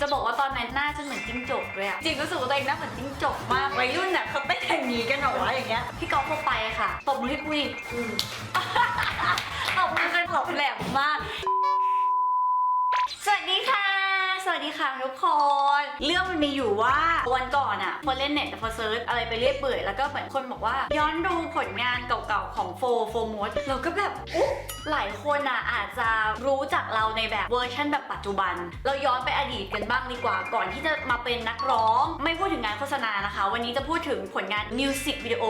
จะบอกว่าตอนนั้นหน้าฉันเหมือนจิ้งจกเลยอะจริงรู้สึกว่าตัวเองหน้าเหมือนจิ้งจกมากวัยรุ่นเนี่ยเขาเต้นอย่างนี้กันเหรอวะอย่างเงี้ยพี่กอล์ฟเข้าไปค่ะตบมือให้กูดิอืมตบมือกันหลบแหลมมาก สวัสดีค่ะสวัสดีค่ะทุกคน เรื่องมันมีอยู่ว่าวันก่อนอะพอเล่นเน็ตแต่พอเซิร์ชอะไรไปเรื่อยเปื่อยแล้วก็เหมือนคนบอกว่า ย้อนดูผลงานเก่ ของโฟโฟมดเราก็แบบอุ๊ยหลายคนอะอาจจะรู้จักเราในแบบเวอร์ชันแบบปัจจุบัน เราย้อนไปอดีตกันบ้างดีกว่าก่อนที่จะมาเป็นนักร้อง ไม่พูดถึงงานโฆษณานะคะ วันนี้จะพูดถึงผลงานมิวสิกวิดีโอ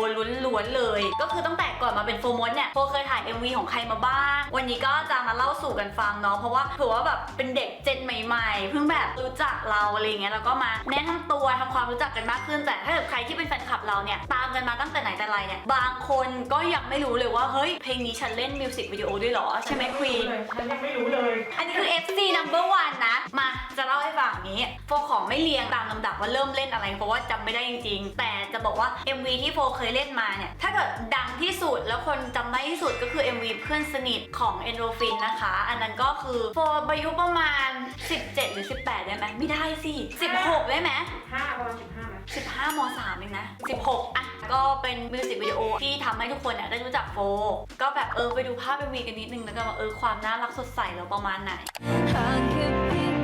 ล้วนๆเลย ก็คือตั้งแต่ก่อนมาเป็นโฟมดเนี่ยโฟเคยถ่าย MV ของใครมาบ้าง วันนี้ก็จะมาเล่าสู่กันฟังเนาะเพราะว่าถือว่าแบบเป็นเด็กเจนใหม่ๆเพิ่งแบบรู้จักเราอะไรเงี้ยแล้วก็มาแนะนำตัวทำความรู้จักกันมากขึ้นแต่ถ้าเกิดใครที่เป็นแฟนคลับเราเนี่ยตามกันมาตั้งแต่ไหนแต่ไรเนี่ยบางคนก็ยังไม่รู้เลยว่าเฮ้ยเพลงนี้ฉันเล่นมิวสิกวิดีโอด้วยเหรอ ใช่ไหมควีน ฉันยังไม่รู้เลย อันนี้คือ FC number one นะ มาจะเล่าให้ฟังอย่างนี้โฟขอไม่เรียงตามลำดับว่าเริ่มเล่นอะไร เพราะว่าจำไม่ได้จริงๆ แต่จะบอกว่า MV ที่โฟเคยเล่นมาเนี่ย ถ้าเกิดดังที่สุดแล้วคนจำได้ที่สุดก็คือ MV เพื่อนสนิทของ Endorphin นะคะ อันนั้นก็คือโฟอายุประมาณ 17 หรือ 18 ได้ไหมไม่ได้สิ 16 ได้ไหมห้าประมาณสิบห้าไหม 15ม3เองนะ 16 อะก็เป็นมิวสิกวิดีโอที่ทำให้ทุกคนเนี่ยได้รู้จักโฟก็แบบเออไปดูภาพเอ็มวีกันนิดนึงแล้วก็ว่าเออความน่ารักสดใสเราประมาณไหน หางแค่เพียง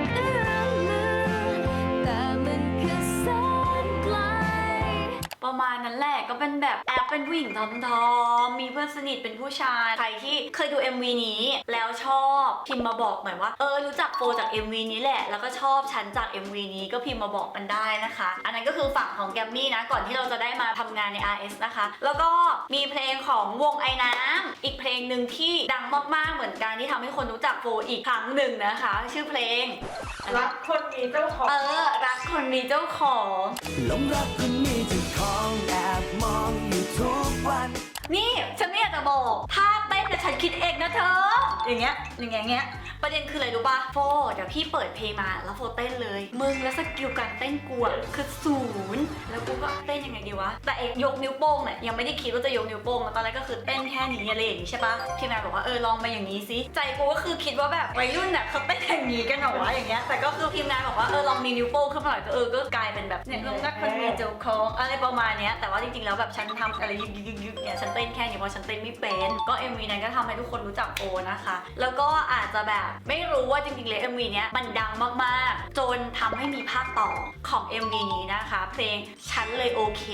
ประมาณนั้นแหละก็เป็นแบบแอปเป็นผู้หญิงทอมทอมๆมีเพื่อนสนิทเป็นผู้ชาย ใครที่เคยดู MV นี้ แล้วชอบพิมพ์มาบอกหน่อยว่า เออรู้จักโฟจาก MV นี้แหละ แล้วก็ชอบฉันจาก MV นี้ก็พิมพ์มาบอกกันได้นะคะ อันนั้นก็คือฝั่งของแกมมี่นะ ก่อนที่เราจะได้มาทำงานใน RS นะคะ แล้วก็มีเพลงของวงไอ้น้ำอีกเพลงหนึ่งที่ดังมากๆเหมือนกันที่ทำให้คนรู้จักโฟอีกครั้งหนึ่งนะคะ ชื่อเพลงรักคนมีเจ้าของเออรักคนมีเจ้าของหลงรักคน มีเจ้าของแอบมองอยู่ทุกวัน นี่ฉันไม่อยากจะบอก ถ้า ฉันคิดเองนะเธอ อย่างเงี้ย อย่างเงี้ยอย่างเงี้ย ประเด็นคืออะไรรู้ป่ะโฟเดี๋ยวพี่เปิดเพลงมาแล้วโฟเต้นเลย มึงแล้วสกิลการเต้นกูอะคือศูนย์แล้วกูก็เต้นยังไงดีวะ แต่เอกยกนิ้วโป้งเนี่ยยังไม่ได้คิดว่าจะยกนิ้วโป้งตอนแรกก็คือเต้นแค่นี้อะไรอย่างงี้ใช่ปะทีมงานบอกว่าเออลองมาอย่างนี้สิใจกูก็คือคิดว่าแบบวัยรุ่นเนี่ยเขาเต้นอย่างนี้กันเหรอวะอย่างเงี้ย แต่ก็คือทีมงานบอกว่าเออลองมีนิ้วโป้งขึ้นมาหน่อยก็เออก็กลายเป็นแบบเนี่ยลงนักคนมีเจ้าของอะไรประมาณเนี้ยแต่ว่าจริงๆแล้วแบบฉันทำอะไรยึกยึกยึกยึกเนี่ยฉันเต้นแค่นี้เพราะฉันเต้นไม่เป็นก็ MV นั้นก็ทำให้ทุกคนรู้จักโอนะคะ แล้วก็อาจจะแบบไม่รู้ว่าจริงๆเลย MV เนี้ยมันดังมากๆ จนทำให้มีภาคต่อของ MV นี้นะคะ เพลงฉันเลยโอเค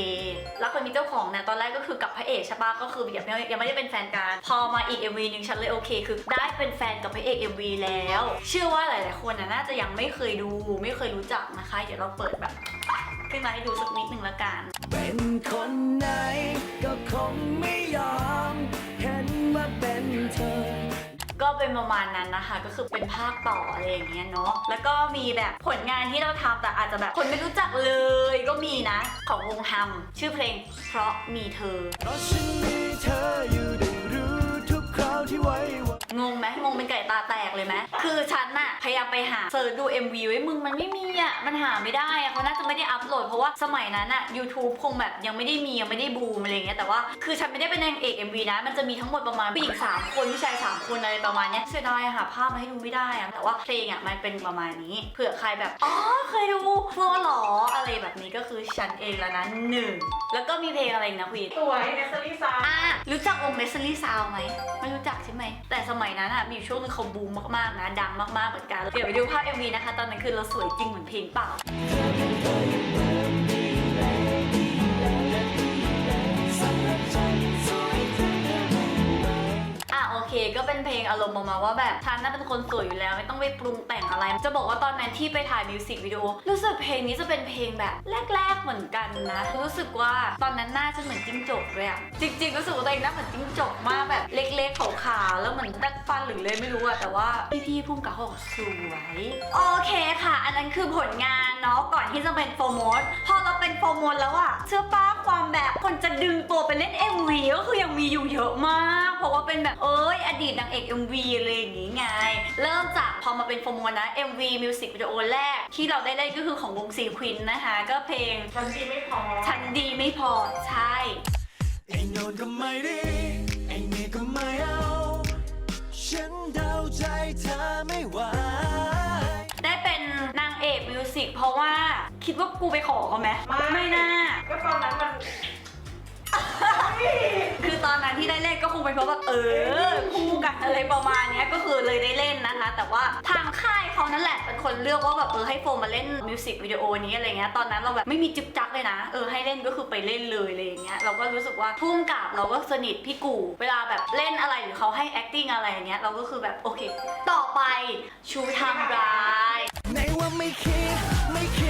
แล้วคนมีเจ้าของเนี่ยตอนแรกก็คือกับพระเอกใช่ปะก็คือยังไม่ยังไม่ได้เป็นแฟนกัน พอมาอีก MV หนึ่งฉันเลยโอเค คือได้เป็นแฟนกับพระเอก MV แล้ว เชื่อว่าหลายๆคนน่ะน่าจะยังไม่เคยดูไม่เคยรู้จักนะคะ เดี๋ยวเราเปิดแบบขึ้นมาให้ดูสักนิดหนึ่งละกัน เป็นคนไหนก็คงไม่ยอม ก็เป็นประมาณนั้นนะคะ ก็คือเป็นภาคต่ออะไรอย่างเงี้ยเนาะแล้วก็มีแบบผลงานที่เราทำแต่อาจจะแบบคนไม่รู้จักเลยก็มีนะ ของวงฮัมชื่อเพลงเพราะมีเธอเพราะฉันมีเธออยู่ได้รู้ทุกคราวที่ไว้ งงไหมงงเป็นไก่ตาแตกเลยไหมคือฉันน่ะพยายามไปหาเซิร์ชดู MV ไว้มึงมันไม่มีอะมันหาไม่ได้อะเขาน่าจะไม่ได้อัพโหลดเพราะว่าสมัยนั้นอะ YouTube คงแบบยังไม่ได้มียังไม่ได้บูมอะไรอย่างเงี้ยแต่ว่าคือฉันไม่ได้เป็นนางเอก MV นะ มันจะมีทั้งหมดประมาณผู้หญิง3คนผู้ชาย3คนอะไรประมาณเนี้ยเสียดายอะหาภาพมาให้ดูไม่ได้อะแต่ว่าเพลงอะมันเป็นประมาณนี้เผื่อใครแบบอ๋อเคยดูโฟหรออะไรแบบนี้ก็คือฉันเองแล้วนะหนึ่งแล้วก็มีเพลงอะไรอีกนะควีนสวยเนสซอรี่ซาวอะรู้จักวงเมสซี่ซาวไหมไม่รู้จักใช่ไหมแต่สมัยนั้นอะมีช่วงนึงเขาบูมมากๆนะดังมากๆเหมือนกันเดี๋ยวไปดูภาพ MV นะคะ ตอนนั้นคือเราสวยจริงเหมือนเพลงเปล่า ลงอารมณ์ออกมาว่าแบบฉันน่าเป็นคนสวยอยู่แล้วไม่ต้องไปปรุงแต่งอะไร จะบอกว่าตอนนั้นที่ไปถ่ายมิวสิกวิดีโอรู้สึกเพลงนี้จะเป็นเพลงแบบแรก ๆเหมือนกันนะ รู้สึกว่าตอนนั้นหน้าฉันเหมือนจิ้งจกเลยอะจริงๆรู้สึกว่าตัวเองหน้าเหมือนจิ้งจกมากแบบเล็กๆขาวๆแล้วเหมือนดัดฟันหรือเลยไม่รู้อะแต่ว่าพี่ๆพุ่มกับเขาบอกสวยโอเคค่ะ อันนั้นคือผลงานเนาะก่อนที่จะเป็นโฟร์โมดพอเราเป็นโฟร์โมดแล้วอะเชื่อป้าความแบบคนจะ ดึงตัวไปเล่น MV ก็คือยังมีอยู่เยอะมาก เพราะว่าเป็นแบบเอ้ยอดีตนางเอก MV อะไรอย่างงี้ไง เริ่มจากพอมาเป็นโฟร์โมดนะ MV มิวสิกวิดีโอแรก ที่เราได้เล่นก็คือของวงซีควินนะคะ ก็เพลงฉันดีไม่พอฉันดีไม่พอใช่ไอ้โนนก็ไม่ดีไอ้นี่ก็ไม่เอาฉันเดาใจเธอไม่ไหวได้เป็นนางเอกมิวเพราะว่าคิดว่ากูไปขอเขาไหมไม่น่าก็ตอนนั้นมัน คือตอนนั้นที่ได้เล่นก็คงเป็นเพราะว่าเออคู่กันอะไรประมาณเนี้ยก็คือเลยได้เล่นนะคะ แต่ว่าทางค่ายเขานั่นแหละเป็นคนเลือกว่าแบบเออให้โฟมมาเล่นมิวสิกวิดีโอนี้อะไรเงี้ยตอนนั้นเราแบบไม่มีจึ๊บจักเลยนะเออให้เล่นก็คือไปเล่นเลยอะไรอย่างเงี้ยเราก็รู้สึกว่าพุ่มกับเราก็สนิทพี่กูเวลาแบบเล่นอะไรหรือเขาให้ acting อะไรอย่างเงี้ยเราก็คือแบบโอเค ต่อไปชูทำร้ายในว่าไม่คิดไม่คิด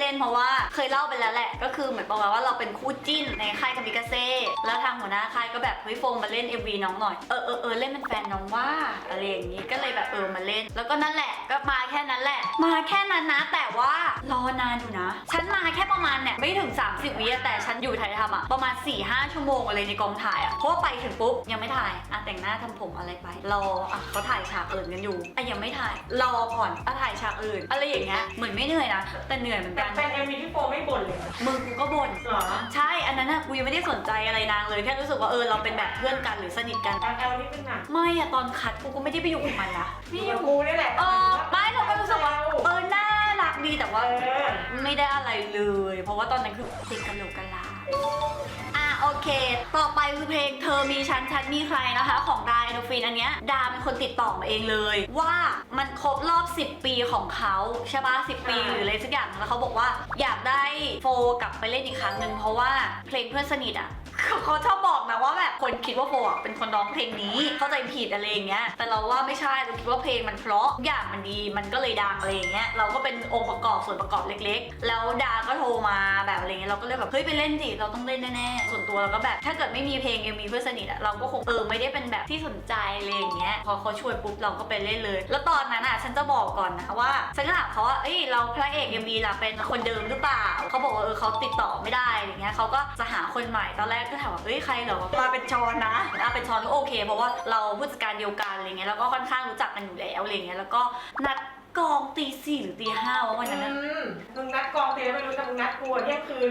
เนี้ยคือได้เล่นเพราะว่าเคยเล่าไปแล้วแหละ ก็คือเหมือนประมาณว่าเราเป็นคู่จิ้นในค่ายคามิกาเซ่แล้วทางหัวหน้าค่ายก็แบบเฮ้ยโฟมมาเล่น MV น้องหน่อยเออเออเออเล่นเป็นแฟนน้องว่าอะไรอย่างงี้ก็เลยแบบเออมาเล่น แล้วก็นั่นแหละก็มาแค่นั้นแหละ มาแค่นั้นนะแต่ว่ารอนานอยู่นะฉันมาแค่ประมาณเนี่ยไม่ถึง 30วิแต่ฉันอยู่ถ่ายทำอะประมาณ4-5ชั่วโมงอะไรในกองถ่ายอะเพราะว่าไปถึงปุ๊บยังไม่ถ่ายอะแต่งหน้าทำผมอะไรไปรออะเขาถ่ายฉากอื่นกันอยู่อะยังไม่ถ่ายรอก่อนอะถ่ายฉากอื่น อะไรอย่างเงี้ยเหมือนไม่เหนื่อยนะแต่เหนื่อยเหมือนกันเป็นเอ็มวีที่โฟไม่บ่นเลยนะมึงกูก็บ่น เหรอใช่ อันนั้นอะกูยังไม่ได้สนใจอะไรนางเลย แค่รู้สึกว่าเออเราเป็นแบบเพื่อนกันหรือสนิทกันแอลแอลนี่เป็นหนังไม่อะตอนคัดกูก็ไม่ได้ไปอยู่กับมันนะ นี่อยู่กูนี่แหละเออไม่เราก็รู้สึกว่าเออน่ารักดีแต่ว่าเออไม่ได้อะไรเลย เพราะว่าตอนนั้นคือเด็กกะโหลกกะลาอะ โอเค ต่อไปคือเพลงเธอมีฉันฉันมีใครนะคะ ของดาโนฟินอันเนี้ยดาเป็นคนติดต่อมาเองเลย ว่ามันครบรอบ 10 ปีของเขาใช่ปะ10 ปีหรืออะไรสักอย่างแล้วเขาบอกว่าอยากได้โฟกลับไปเล่นอีกครั้งหนึ่งเพราะว่าเพลงเพื่อนสนิทอะเขาชอบบอกนะว่าแบบคนคิดว่าโฟอะเป็นคนร้องเพลงนี้เข้าใจผิดอะไรอย่างเงี้ยแต่เราว่าไม่ใช่เราคิดว่าเพลงมันเพราะทุกอย่างมันดีมันก็เลยดังอะไรอย่างเงี้ยเราก็เป็นองค์ประกอบส่วนประกอบเล็ก ๆ แล้วดาก็โทรมาแบบอะไรเงี้ยเราก็เลยแบบเฮ้ยไปเล่นสิเราต้องเล่นแน่ๆส่วนตัวเราก็แบบ ถ้าเกิดไม่มีเพลงยังมีเพื่อนสนิทอะเราก็คงเออไม่ได้เป็นแบบที่สนใจอะไรอย่างเงี้ยพอเขาชวนปุ๊บเราก็ไปเล่นเลย แล้วตอนนั้นอะฉันจะบอกก่อนนะว่าฉันก็ถามเขาว่าเอ้ยเราพระเอกเอ็มวีล่ะเป็นคนเดิมหรือเปล่าเขาบอกว่าเออเขาติดต่อไม่ได้อะไรเงี้ยเขาก็จะหาคนใหม่ตอนแรกก็ถามว่าเอ้ยใครเหรอมาเป็นชอนนะอะเป็นชอนก็โอเค เพราะว่าเราผู้จัดการเดียวกันอะไรเงี้ยแล้วก็ค่อนข้างรู้จักกันอยู่แล้วอะไรเงี้ยแล้วก็นัด กองตีสี่หรือตีห้าวะวันนั้นอะอืมมึงนัดกองเตียไม่รู้แต่มึงนัดกูอะเที่ยงคืน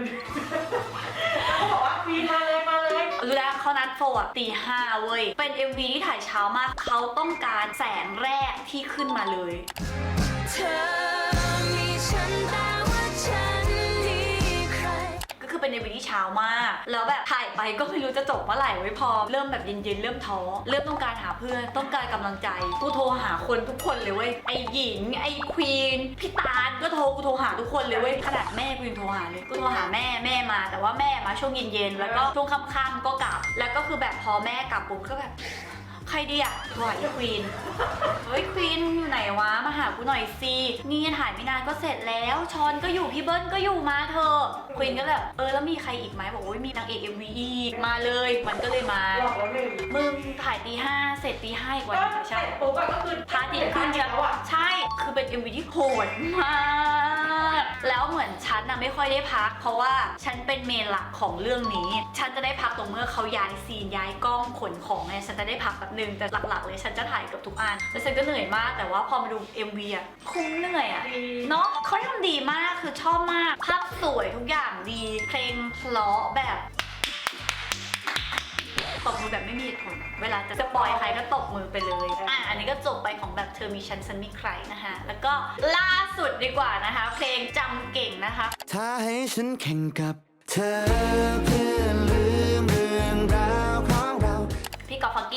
แล้วก็บอกว่าฟีนมาเลยมาเลยรู้แล้วเขานัดโฟร์ตีห้าเว้ย เป็น MV ที่ถ่ายเช้ามาก เขาต้องการแสงแรกที่ขึ้นมาเลย เธอ เป็น MV ที่เช้ามาก แล้วแบบถ่ายไปก็ไม่รู้จะจบเมื่อไหร่ไว้พอ เริ่มแบบเย็นๆ เริ่มท้อ เริ่มต้องการหาเพื่อน ต้องการกำลังใจ กูโทรหาคนทุกคนเลยเว้ย ไอหญิง ไอควีน พี่ตาลก็โทร กูโทรหาทุกคนเลยเว้ย ขนาดแม่กูยังโทรหาเลย กูโทรหาแม่ แม่มา แต่ว่าแม่มาช่วงเย็นๆ แล้วก็ช่วงค่ำๆก็กลับ แล้วก็คือแบบพอแม่กลับปุ๊บก็แบบ ใครดีอะโทรหาอีควีน เฮ้ยควีนอยู่ไหนวะ มาหากูหน่อยสิ นี่ถ่ายไม่นานก็เสร็จแล้ว ชอนก็อยู่พี่เบิ้ลก็อยู่มาเถอะควีนก็แบบเออแล้วมีใครอีกไหมบอกว่ามีนางเอก MV อีกมาเลยมันก็เลยมา หลอกแล้วหนึ่งมึงถ่ายตีห้าเสร็จตีห้าอีกวันก็หนึ่งเสใช่ร็จปุ๊บอะก็คือพระอาทิตย์ขึ้นแล้วอะใช่ คือเป็น MV ที่โหดมาก แล้วเหมือนฉันน่ะไม่ค่อยได้พัก เพราะว่าฉันเป็นเมนหลักของเรื่องนี้ ฉันจะได้พักตรงเมื่อเขาย้ายซีนย้ายกล้องขนของเนี่ยฉันจะได้พักแบบนึงแต่หลักๆ เลยฉันจะถ่ายเกับทุกอันแล้วฉันก็เหนื่อยมากแต่ว่าพอมาดู MV อะคุ้มเหนื่อยอะดีเนาะเขาทำดีมากคือชอบมาก ภาพสวยทุกอย่างดีเพลงเพลาะแบบตบมือแบบไม่มีเหตุผล เวลาจะปล่อยใครก็ตบมือไปเลย อะ อันนี้ก็จบไปของแบบเธอมีฉันฉันมีใครนะคะ แล้วก็ล่าสุดดีกว่านะคะ เพลงจำเก่งนะคะ ถ้าให้ฉันแข่งกับเธอเพื่อ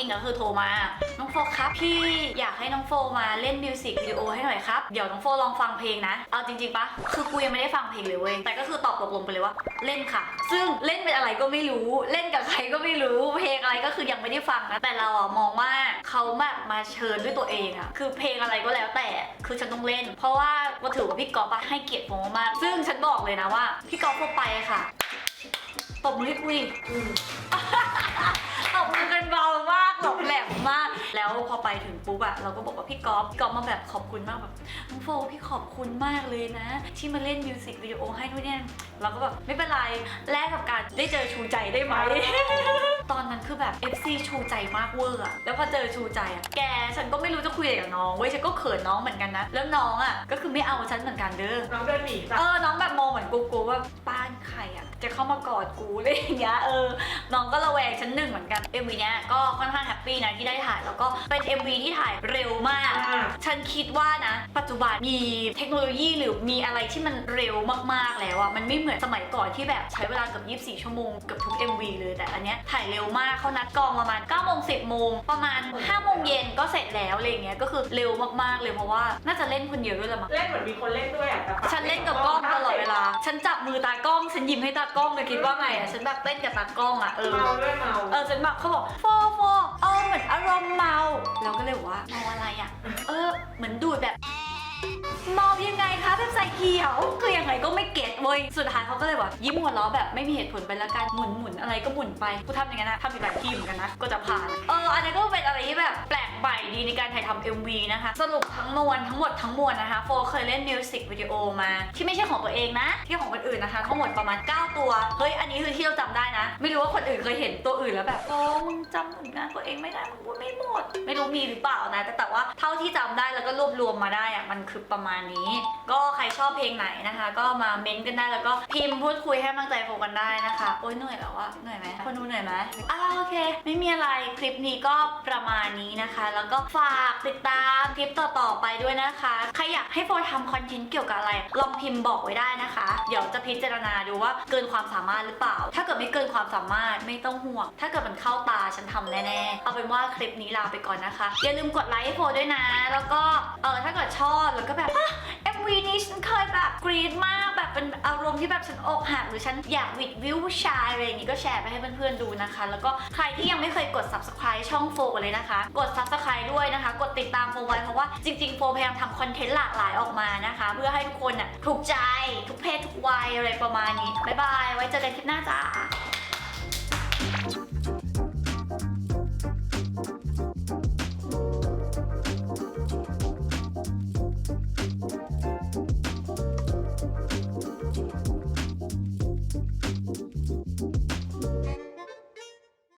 กิ้งก็คือโทรมา น้องโฟครับ พี่อยากให้น้องโฟมาเล่นมิวสิกวิดีโอให้หน่อยครับ เดี๋ยวน้องโฟลองฟังเพลงนะ เอาจริงๆปะคือกูยังไม่ได้ฟังเพลงเลยเว้ย แต่ก็คือตอบตกลงไปเลยว่า เล่นค่ะ ซึ่งเล่นเป็นอะไรก็ไม่รู้ เล่นกับใครก็ไม่รู้ เพลงอะไรก็คือยังไม่ได้ฟังนะ แต่เราอะมองว่าเขาแบบมาเชิญด้วยตัวเองอะคือเพลงอะไรก็แล้วแต่ คือฉันต้องเล่น เพราะว่าก็ถือว่าพี่กอล์ฟอะให้เกียรติโฟมาก ซึ่งฉันบอกเลยนะว่า พี่กอล์ฟโฟไปค่ะตบมือให้กูอีก ตบมือกันเบามากแบบแหลมมาก แล้วพอไปถึงปุ๊บอะเราก็บอกว่าพี่ก๊อฟพี่ก๊อฟมาแบบขอบคุณมากแบบน้องโฟพี่ขอบคุณมากเลยนะ ที่มาเล่นมิวสิกวิดีโอให้ด้วยเนี่ยเราก็แบบไม่เป็นไรแลกกับการได้เจอชูใจได้ไหม ตตอนนั้นคือแบบ FC ชูใจมากเวอร์อะแล้วพอเจอชูใจอะแกฉันก็ไม่รู้จะคุยอะไรกับน้องเว้ยฉันก็เขินน้องเหมือนกันนะ แล้วน้องอะก็คือไม่เอาฉันเหมือนกันเด้อ น้องเดินหนีจ้ะเออ น้องแบบมองเหมือนกูกูว่าป้านใครอะจะเข้ามากอดกูอะไรอย่างเงี้ย เออ น้องก็ระแวงชั้นหนึ่งเหมือนกัน MV เนี้ยก็ค่อนข้างแฮปปี้นะที่ได้ถ่าย แล้วก็เป็น MV ที่ถ่ายเร็วมาก อ่า ฉันคิดว่านะ ปัจจุบันมีเทคโนโลยีหรือมีอะไรที่มันเร็วมากๆแล้วอะมันไม่เหมือนสมัยก่อนที่แบบใช้เวลาเกือบ24 ชั่วโมงเกือบทุก MV เลยแต่อันเนี้ยถ่ายเร็วมากเขานัดกองประมาณ9โมง10โมงประมาณ5โมงเย็นก็เสร็จแล้วอะไรอย่างเงี้ยก็คือเร็วมากๆเลยเพราะว่าน่าจะเล่นคนเดียวด้วยละมั้งเล่นเหมือนมีคนเล่นด้วยอะแต่ปะฉันเล่นกับกล้องตลอดเวลา ฉันจับมือตากล้องฉันยิ้มให้ตากล้องเลยคิดว่าไงอะฉันแบบเต้นกับตากล้องอะเออเมาด้วยเมาเออฉันแบบเขาบอกโฟโฟเออเหมือนอารมณ์เมาเราก็เลยบอกว่าเมาอะไรอะเออเหมือนดูดแบบเมายังไงคะแบบใส่เขียว คือยังไงก็ไม่เก็ตเว้ย สุดท้ายเขาก็เลยบอกยิ้มหัวเราะแบบไม่มีเหตุผลไปละกันหมุนหมุนอะไรก็หมุนไป กูทำอย่างนั้นนะทำอีกหลายทีเหมือนกันนะ ก็จะผ่าน เออ อันนี้ก็เป็นอะไรที่แบบแปลกใหม่ดีในการถ่ายทำ MV นะคะ สรุปทั้งมวลทั้งหมดทั้งมวลนะคะ โฟเคยเล่นมิวสิกวิดีโอมา ที่ไม่ใช่ของตัวเองนะ ที่ของคนอื่นนะคะ ทั้งหมดประมาณ 9 ตัว เฮ้ย อันนี้คือที่เราจำได้นะ ไม่รู้ว่าคนอื่นเคยเห็นตัวอื่นแล้วแบบโอ้มึงจำผลงานตัวเองไม่ได้มึงพูดไม่หมด ไม่รู้มีหรือเปล่านะ แต่แต่ว่าเท่าที่จำได้แล้วก็รวบรวมมาได้อะมันคือประมาณนี้ ก็ใครชอบเพลงไหนนะคะ ก็มาเม้นต์กันได้แล้วก็พิมพ์พูดคุยให้กำลังใจโฟกันได้นะคะ โอ้ยเหนื่อยแล้วอะเหนื่อยไหมคนดูเหนื่อยไหมอ้าวโอเค ไม่มีอะไรคลิปนี้ก็ประมาณนี้นะคะ แล้วก็ฝากติดตามคลิปต่อๆไปด้วยนะคะใครอยากให้โฟทำคอนเทนต์เกี่ยวกับอะไร ลองพิมพ์บอกไว้ได้นะคะ เดี๋ยวจะพิจารณาดูว่าเกินความสามารถหรือเปล่า ถ้าเกิดไม่เกินความสามารถไม่ต้องห่วง ถ้าเกิดมันเข้าตาฉันทำแน่ๆเอาเป็นว่าคลิปนี้ลาไปก่อนนะคะ อย่าลืมกดไลค์ให้โฟด้วยนะ แล้วก็เออถ้าเกิดชอบแล้วก็แบบ MV นี้ฉันเคยแบบกรี๊ดมากแบบเป็นอารมณ์ที่แบบฉันอกหักหรือฉันอยากวิดวิวผู้ชายอะไรอย่างงี้ก็แชร์ไปให้เพื่อนๆดูนะคะ แล้วก็ใครที่ยังไม่เคยกด subscribe ช่องโฟกเลยนะคะ กด subscribe ด้วยนะคะ กดติดตามโฟไว้เพราะว่าจริงๆโฟพยายามทำคอนเทนต์หลากหลายออกมานะคะ เพื่อให้ทุกคนน่ะถูกใจทุกเพศทุกวัยอะไรประมาณนี้บ๊ายบายไว้เจอกันคลิปหน้าจ้า